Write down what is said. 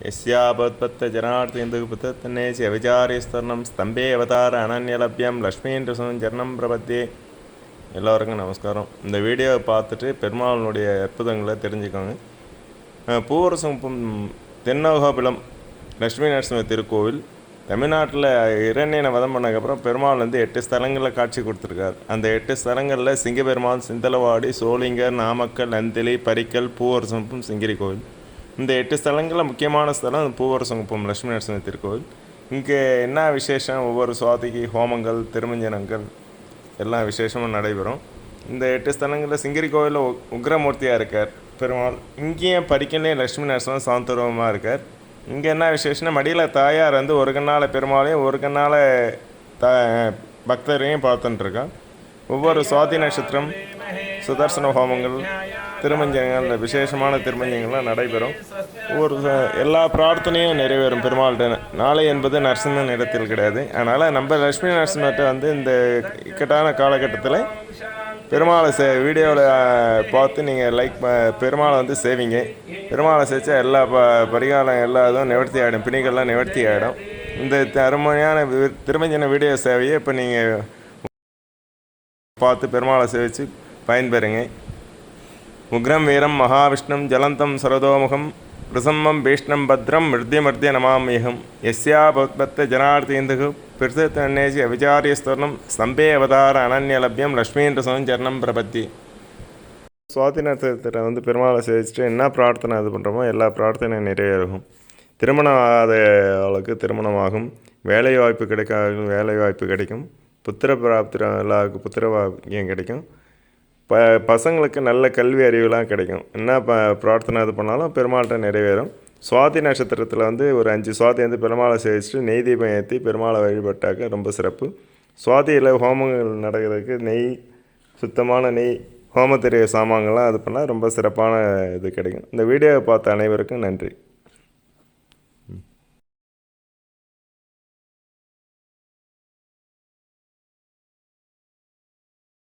यस्यापत्पत्त जनार्थिन्दुपुतन्नेस्य विचार्यस्तर्णं स्तम्भे அவதார அனன்யலபியம் லக்ஷ்மீன்ற சரணம் பிரபத்தியே எல்லோருக்கும் நமஸ்காரம் இந்த வீடியோவை பார்த்துட்டு பெருமாளினுடைய அற்புதங்களை தெரிஞ்சுக்கோங்க அஹ் பூவரசம் தென்னகோபுலம் லக்ஷ்மி நரசிம்ம திருக்கோவில் தமிழ்நாட்டில் இரண்யனை வதம் பண்ணதுக்கப்புறம் பெருமாள் வந்து எட்டு ஸ்தலங்களில் காட்சி கொடுத்துருக்கார் அந்த எட்டு ஸ்தலங்களில் சிங்கபெருமான் சிந்தலவாடி சோளிங்கர் நாமக்கல் நந்திலி பரிக்கல் பூவரசம்பம் சிங்கிரி கோவில் இந்த எட்டு ஸ்தலங்களில் முக்கியமான ஸ்தலம் பூவரசங்குப்பம் லட்சுமி நரசிம்ம திருக்கோவில். இங்கே என்ன விசேஷம்? ஒவ்வொரு சுவாதிக்கு ஹோமங்கள் திருமஞ்சனங்கள் எல்லாம் விசேஷமாக நடைபெறும். இந்த எட்டு ஸ்தலங்களில் சிங்கிரி கோவிலில் உ- உக்ரமூர்த்தியாக இருக்கார். பெருமாள் இங்கேயும் பரிக்கல்லையும் லட்சுமி நரசிம்மன் சாந்தரூபமாக இருக்கார். இங்கே என்ன விசேஷம்னா மடியில் தாயார் வந்து ஒரு கண்ணால் பெருமாளையும் ஒரு கண்ணால் த பக்தரையும் பார்த்துட்டுருக்கான் ஒவ்வொரு சுவாதி நட்சத்திரம் சுதர்சன ஹோமங்கள் திருமஞ்சங்கள் விசேஷமான திருமஞ்சங்கள்லாம் நடைபெறும். ஒவ்வொரு எல்லா பிரார்த்தனையும் நிறைவேறும் பெருமாள்கிட்ட நாளை என்பது நரசிம்மன் இடத்தில் கிடையாது. அதனால் நம்ம லட்சுமி நரசிம்மர்கிட்ட வந்து இந்த இக்கட்டான காலகட்டத்தில் பெருமாளை சே வீடியோவில் பார்த்து நீங்கள் லைக் ப- பெருமாளை வந்து சேவிங்க. பெருமாளை சேர்த்தா எல்லா ப பரிகாரம் எல்லா இதுவும் நிவர்த்தி ஆகிடும் பிணிகள்லாம் நிவர்த்தி ஆகிடும் இந்த அருமையான திருமஞ்சன வீடியோ சேவையை இப்போ நீங்கள் பார்த்து பெருமாளை சேவித்து பயன்பெறுங்க உக்ரம் வீரம் மகாவிஷ்ணம் ஜலந்தம் சரதோமுகம் பிரசம்மம் பீஷ்ணம் பத்ரம் மிருத்யமர்த்திய நமாமியகம் எஸ்யா பக்பத்த ஜனார்த்தேந்துகு பிரசத்தன்னேசி அவிச்சாரியஸ்தர்ணம் ஸ்தம்பே அவதார அனன்யலபியம் லக்ஷ்மீன்ற சரணம் பிரபத்தி. சுவாதி நட்சத்திரத்தில் வந்து பெருமாளை சேவிச்சுட்டு என்ன பிரார்த்தனை இது பண்ணுறோமோ எல்லா பிரார்த்தனையும் நிறைவேறும். திருமணம் ஆகாதவளுக்கு திருமணமாகும். வேலை வாய்ப்பு கிடைக்காத வேலை வாய்ப்பு கிடைக்கும். புத்திர பிராப்தி எல்லாருக்கும் புத்திர பாக்கியம் கிடைக்கும். ப பசங்களுக்கு நல்ல கல்வி அறிவுலாம் கிடைக்கும். என்ன ப பிரார்த்தனை இது பண்ணாலும் பெருமாள்கிட்ட நிறைவேறும். சுவாதி நட்சத்திரத்தில் வந்து ஒரு அஞ்சு சுவாதி வந்து பெருமாளை சேவிச்சுட்டு நெய் தீபம் ஏற்றி பெருமாளை வழிபட்டாக்க ரொம்ப சிறப்பு. சுவாதியில் ஹோமங்கள் நடக்கிறதுக்கு நெய் சுத்தமான நெய் ஹோமத்திரிய சாமான்கள்லாம் இது பண்ணால் ரொம்ப சிறப்பான இது கிடைக்கும். இந்த வீடியோவை பார்த்த அனைவருக்கும் நன்றி.